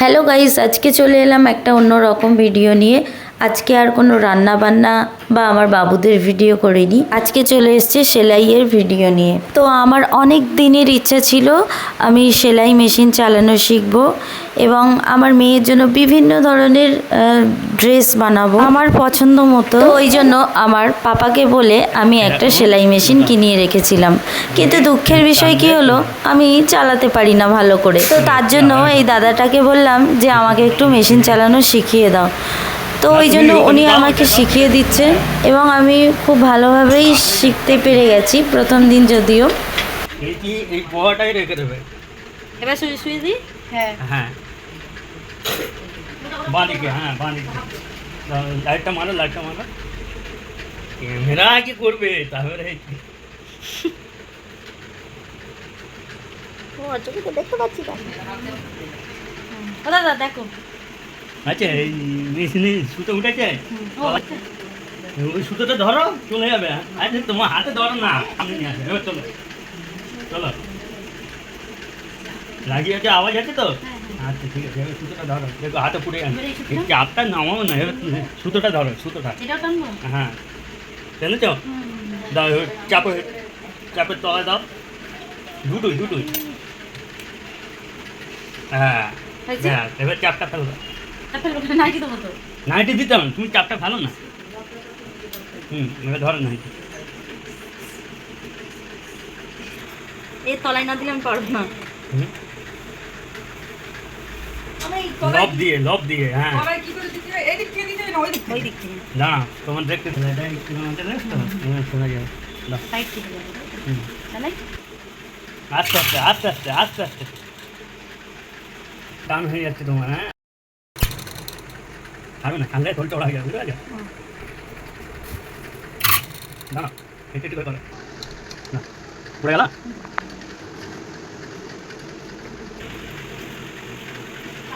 Hello guys, আজকে চলে এলাম একটা অন্য রকম ভিডিও নিয়ে। আজকে আর কোনো রান্না বান্না বা আমার বাবুদের ভিডিও করিনি। আজকে চলে এসছে সেলাইয়ের ভিডিও নিয়ে। তো আমার অনেক দিনের ইচ্ছা ছিল আমি সেলাই মেশিন চালানো শিখব এবং আমার মেয়ের জন্য বিভিন্ন ধরনের ড্রেস বানাবো। আমার পছন্দ মতো। ওই জন্য আমার পাপাকে বলে আমি একটা সেলাই মেশিন কিনিয়ে রেখেছিলাম। কিন্তু দুঃখের বিষয় কি হলো? আমি চালাতে পারি না ভালো করে। তো তার জন্য এই দাদাটাকে বললাম যে আমাকে একটু মেশিন চালানো শিখিয়ে দাও। তো ওই জন্য উনি আমাকে শিখিয়ে দিচ্ছেন এবং আমি খুব ভালোভাবেই শিখতে পেরে গেছি প্রথম দিন যদিও। এই কি এই পোহাটাই রেখে দেবে। এবার শুয়ে শুয়ে দিই হ্যাঁ হ্যাঁ। বাঁদিকে হ্যাঁ বাঁদিকে লাইটটা মারো লাইটটা মারো ক্যামেরা কি করবে তাহলে ও দাদা দেখো আচ্ছা এই মেশিনে সুতো উঠেছে ওই সুতোটা ধরো চলে যাবে আচ্ছা তোমার হাতে ধরো না আমি এবার চলো আওয়াজ আছে তো? আচ্ছা ঠিক আছে সুতোটা ধরো দেখো হাতে পুড়ে গেছে। এই চাপটা নামাও না সুতোটা ধরো সুতোটা। হ্যাঁ। দাও চাপে চাপের তলায় দাও। দুটোই দুটোই। হ্যাঁ হ্যাঁ এবার চাপটা ফেলো। নাইটি দিতাম তুমি চাপটা ফেলো না। হুম এবার ধরো নাইটি। এই তলায় না দিলে আমি পারব না। লব দিয়ে লব দিয়ে হ্যাঁ। ওই না তোমার দেখতে। চালাই আস্তে আস্তে আস্তে আস্তে আস্তে আস্তে। টান হয়ে যাচ্ছে তোমার হ্যাঁ। ছাড়ো না কান্দায় ঢোলটা ওড়া গেল বুঝতে পারছ না একটু করে না পড়ে গেল?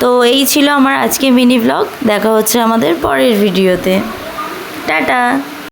তো এই ছিল আমার আজকে মিনি ব্লগ। দেখা হচ্ছে আমাদের পরের ভিডিওতে। টাটা!